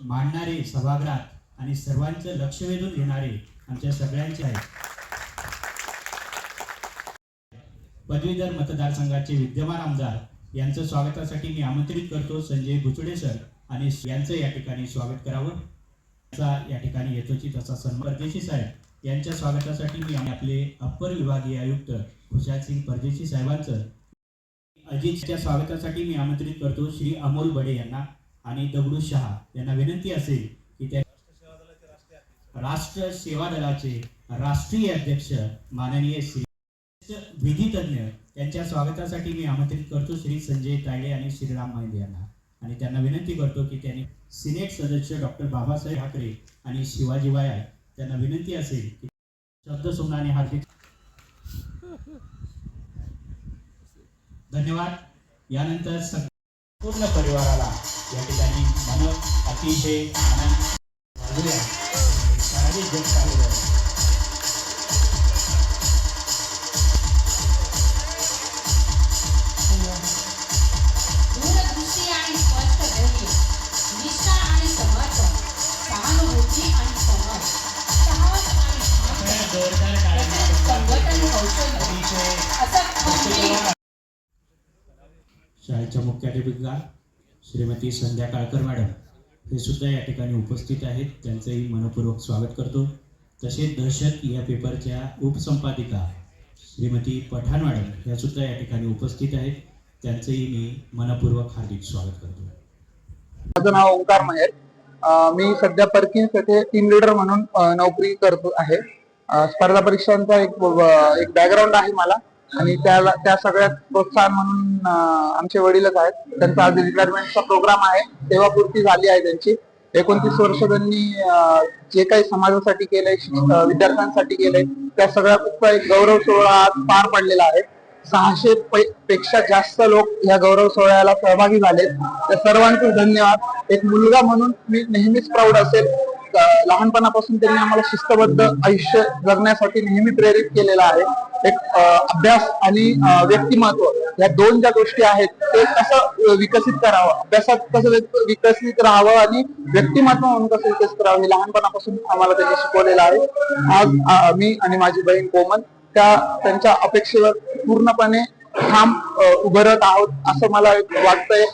मांडणारे सभागृहात आणि सर्वांचं लक्ष वेधून घेणारे आमच्या सगळ्यांचे आहेत. पदवीधर मतदारसंघाचे विद्यमान आमदार यांचं स्वागतासाठी मी आमंत्रित करतो संजय बुचडे सर आणि यांचं या ठिकाणी स्वागत करावं. या ठिकाणी येतोची तसा सन्मान परदेशी साहेब यांच्या स्वागतासाठी मी आपले अप्पर विभागीय आयुक्त खुशाल सिंग परदेशी साहेबांचं अजितच्या स्वागतासाठी मी आमंत्रित करतो श्री अमोल बडे यांना. आणि दगडू शहा यांना विनंती असेल की त्या राष्ट्र सेवा दलाचे राष्ट्रीय अध्यक्ष माननीय श्री विधी तज्ञ स्वागतासाठी मी आमंत्रित करतो श्री संजय ताळे आणि श्रीराम माहिंदे यांना. आणि त्यांना विनंती करतो की त्यांनी सिनेट सदस्य डॉक्टर बाबासाहेब ठाकरे आणि शिवाजी वाया त्यांना विनंती असेल की शब्द आणि हार्दिक धन्यवाद. यानंतर पूर्ण परिवाराला या ठिकाणी मन अतिशय आनंद सारे जग चालू आहे. खंबीर शाळेच्या मुख्याध्यापिका श्रीमती संध्या काळकर मॅडम हे सुद्धा या ठिकाणी उपस्थित आहेत. त्यांचंही मनपूर्वक स्वागत करतो. तसेच दहशत या पेपरच्या उपसंपादिका श्रीमती पठाण मॅडम या सुद्धा या ठिकाणी उपस्थित आहेत. त्यांचंही मी मनपूर्वक हार्दिक स्वागत करतो. माझं नाव ओंकार महेर. मी सध्या परकिन्स येथे टीम लीडर म्हणून नोकरी करतो आहे. स्पर्धा परीक्षांचा एक एक बॅकग्राऊंड आहे मला. आणि त्याला त्या सगळ्यात प्रोत्साहन म्हणून आमचे वडीलच आहेत. त्यांचा आज रिटायरमेंटचा प्रोग्राम आहे. तेव्हा पूर्ती झाली आहे त्यांची. एकोणतीस वर्ष त्यांनी जे काही समाजासाठी केलंय विद्यार्थ्यांसाठी केलंय त्या सगळ्याचा एक गौरव सोहळा आज पार पडलेला आहे. सहाशे पै- पेक्षा जास्त लोक या गौरव सोहळ्याला सहभागी झालेत. त्या सर्वांचे धन्यवाद. एक मुलगा म्हणून मी नेहमीच प्राऊड असेल. लहानपणापासून त्यांनी आम्हाला शिस्तबद्ध आयुष्य जगण्यासाठी नेहमी प्रेरित केलेलं आहे. एक अभ्यास आणि व्यक्तिमत्व या दोन ज्या गोष्टी आहेत ते कसं विकसित करावं? अभ्यासात कसं विकसित राहावं आणि व्यक्तिमत्व म्हणून कसं विकसित करावं हे लहानपणापासून आम्हाला त्यांनी शिकवलेलं आहे. आज मी आणि माझी बहीण कोमल त्या त्यांच्या अपेक्षेवर पूर्णपणे ठाम उभरत आहोत असं मला वाटतंय.